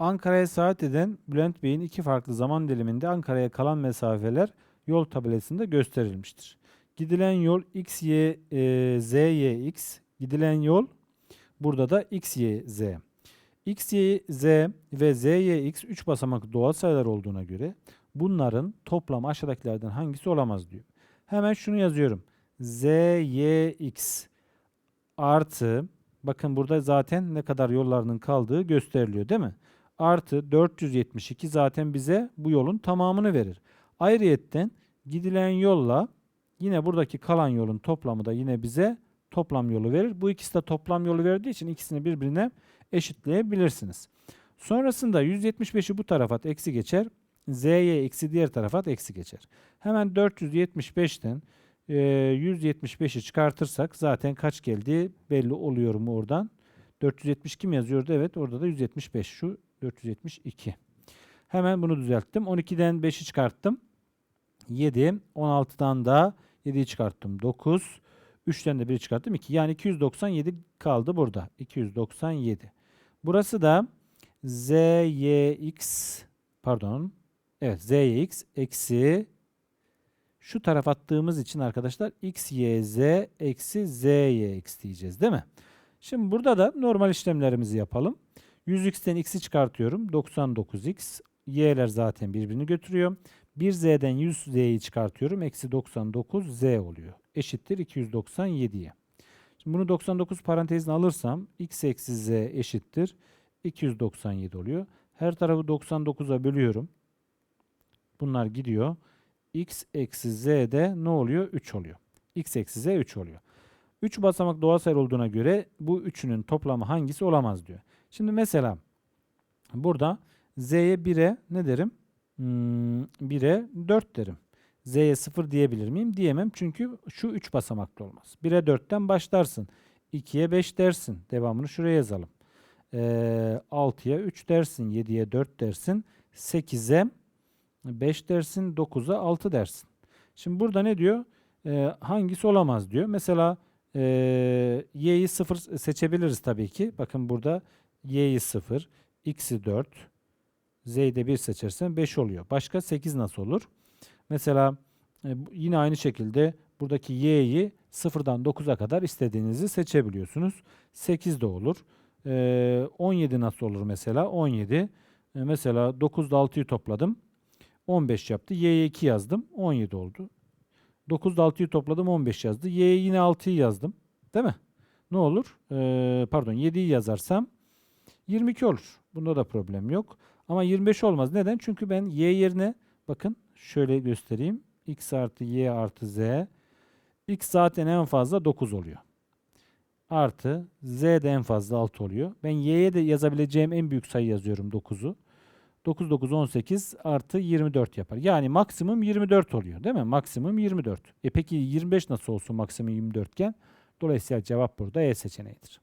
Ankara'ya seyahat eden Bülent Bey'in iki farklı zaman diliminde Ankara'ya kalan mesafeler yol tabelasında gösterilmiştir. Gidilen yol x, y, e, z, y, x. Gidilen yol burada da x, y, z. x, y, z ve z, y, x 3 basamaklı doğal sayılar olduğuna göre bunların toplamı aşağıdakilerden hangisi olamaz diyor. Hemen şunu yazıyorum. z, y, x artı bakın burada zaten ne kadar yollarının kaldığı gösteriliyor değil mi? Artı 472 zaten bize bu yolun tamamını verir. Ayrıyetten gidilen yolla yine buradaki kalan yolun toplamı da yine bize toplam yolu verir. Bu ikisi de toplam yolu verdiği için ikisini birbirine eşitleyebilirsiniz. Sonrasında 175'i bu tarafa at eksi geçer. Z'ye eksi diğer tarafa at eksi geçer. Hemen 475'ten e, 175'i çıkartırsak zaten kaç geldiği belli oluyor mu oradan? 470 kim yazıyordu? Evet orada da 175 şu 472. Hemen bunu düzelttim. 12'den 5'i çıkarttım. 7. 16'dan da 7'yi çıkarttım. 9. 3'ten de 1'i çıkarttım. 2. Yani 297 kaldı burada. 297. Burası da ZYX pardon. Evet ZYX eksi şu taraf attığımız için arkadaşlar XYZ eksi ZYX diyeceğiz değil mi? Şimdi burada da normal işlemlerimizi yapalım. 100x'ten x'i çıkartıyorum. 99x. Y'ler zaten birbirini götürüyor. 1z'den 100z'yi çıkartıyorum. Eksi 99z oluyor. Eşittir 297'ye. Şimdi bunu 99 parantezine alırsam x eksi z eşittir 297 oluyor. Her tarafı 99'a bölüyorum. Bunlar gidiyor. x eksi z de ne oluyor? 3 oluyor. x eksi z 3 oluyor. 3 basamak doğal sayı olduğuna göre bu üçünün toplamı hangisi olamaz diyor. Şimdi mesela burada z'ye 1'e ne derim? Hmm, 1'e 4 derim. Z'ye 0 diyebilir miyim? Diyemem çünkü şu 3 basamaklı olmaz. 1'e 4'ten başlarsın. 2'ye 5 dersin. Devamını şuraya yazalım. Ee, 6'ya 3 dersin. 7'ye 4 dersin. 8'e 5 dersin. 9'a 6 dersin. Şimdi burada ne diyor? Ee, hangisi olamaz diyor. Mesela ee, y'yi 0 seçebiliriz tabii ki. Bakın burada y'yi 0, x'i 4, z'yi de 1 seçersen 5 oluyor. Başka 8 nasıl olur? Mesela e, yine aynı şekilde buradaki y'yi 0'dan 9'a kadar istediğinizi seçebiliyorsunuz. 8 de olur. Ee, 17 nasıl olur mesela? 17. E, mesela 9 ile 6'yı topladım. 15 yaptı. Y'ye 2 yazdım. 17 oldu. 9 ile 6'yı topladım 15 yazdı. Y'ye yine 6'yı yazdım. Değil mi? Ne olur? Ee, pardon 7'yi yazarsam 22 olur. Bunda da problem yok. Ama 25 olmaz. Neden? Çünkü ben y yerine bakın şöyle göstereyim. x artı y artı z. x zaten en fazla 9 oluyor. Artı z de en fazla 6 oluyor. Ben y'ye de yazabileceğim en büyük sayı yazıyorum 9'u. 9 9 18 artı 24 yapar. Yani maksimum 24 oluyor değil mi? Maksimum 24. E peki 25 nasıl olsun maksimum 24 iken? Dolayısıyla cevap burada E seçeneğidir.